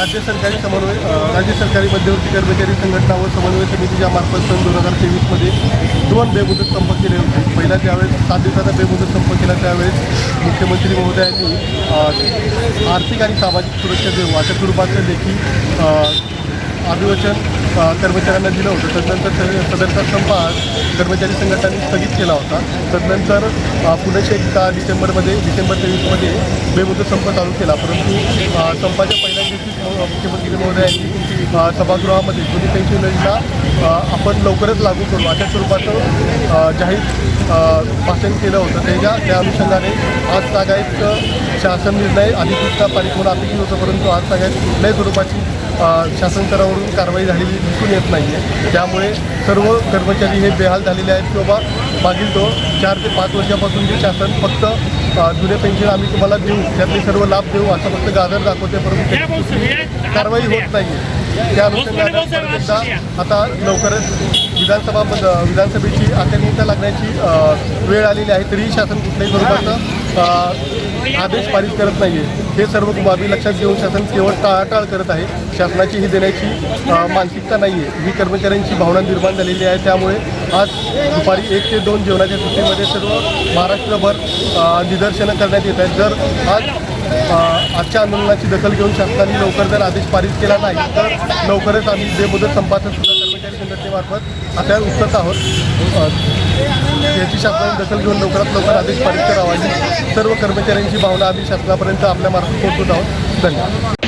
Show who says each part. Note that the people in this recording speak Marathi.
Speaker 1: राज्य सरकारी समन्वय राज्य सरकारी मध्यवर्ती कर्मचारी संघटना व समन्वय समितीच्या मार्फत सन दोन हजार तेवीसमध्ये दोन बेमुदत संप केले होते. पहिला ज्यावेळेस सात दिवसाचा बेमुदत संप केला त्यावेळेस मुख्यमंत्री महोदयांनी आर्थिक आणि सामाजिक सुरक्षा देऊ अशा स्वरूपाचं देखील अभिवचन कर्मचाऱ्यांना दिलं होतं. तदनंतर सदरचा संप आज कर्मचारी संघटनांनी स्थगित केला होता. तदनंतर अ, पुढे एकदा डिसेंबरमध्ये डिसेंबर तेवीसमध्ये बेमुदत संप चालू केला. परंतु संपाच्या पहिल्या दिवशी मुख्यमंत्री महोदयांनी सभागृहामध्ये जुनी पेन्शन योजना आपण लवकरच लागू करू. अशा स्वरूपाचं जाहीर भाषण केलं होतं. त्याच्या त्या अनुषंगाने आज तागायत शासन निर्णय अधिकृतता पारित होणं अपेक्षित होतं. परंतु आज सगळ्यात कुठल्याही स्वरूपाची शासन स्तरावर स्तरावरून कारवाई झालेली दिसून येत नाही आहे त्यामुळे सर्व कर्मचारी हे बेहाल झालेले आहेत की बाबा मागील तो चार ते पाच वर्षापासून जे शासन फक्त जुने पेन्शन आम्ही तुम्हाला देऊ त्यातले सर्व लाभ देऊ असं फक्त गाजर दाखवते परंतु कारवाई होत नाही आहे. त्या अनुषंगाने आता लवकरच विधानसभा विधानसभेची आचारसंहिता लागण्याची वेळ आलेली आहे तरीही शासन कुठल्याही स्वरूपाचं आदेश पारित करत नाही आहे हे सर्व बाबी लक्षात घेऊन शासन केवळ टाळाटाळ करत आहे. शासनाची ही देण्याची मानसिकता नाही आहे ही कर्मचाऱ्यांची भावना निर्माण झालेली आहे. त्यामुळे आज दुपारी एक ते दोन जेवणाच्या सुट्टीमध्ये सर्व महाराष्ट्रभर निदर्शनं करण्यात येत आहेत. जर आज आजच्या आंदोलनाची दखल घेऊन शासनाने लवकर जर आदेश पारित केला नाही तर लवकरच आम्ही बेमुदत संपाचं सुद्धा संघटनेमार्फत आता उतरत आहोत. याची शासनाने दखल घेऊन लवकरात लवकर आदेश पारित करावा सर्व कर्मचाऱ्यांची भावना आम्ही शासनापर्यंत आपल्या मार्फत पोहोचवत आहोत. धन्यवाद.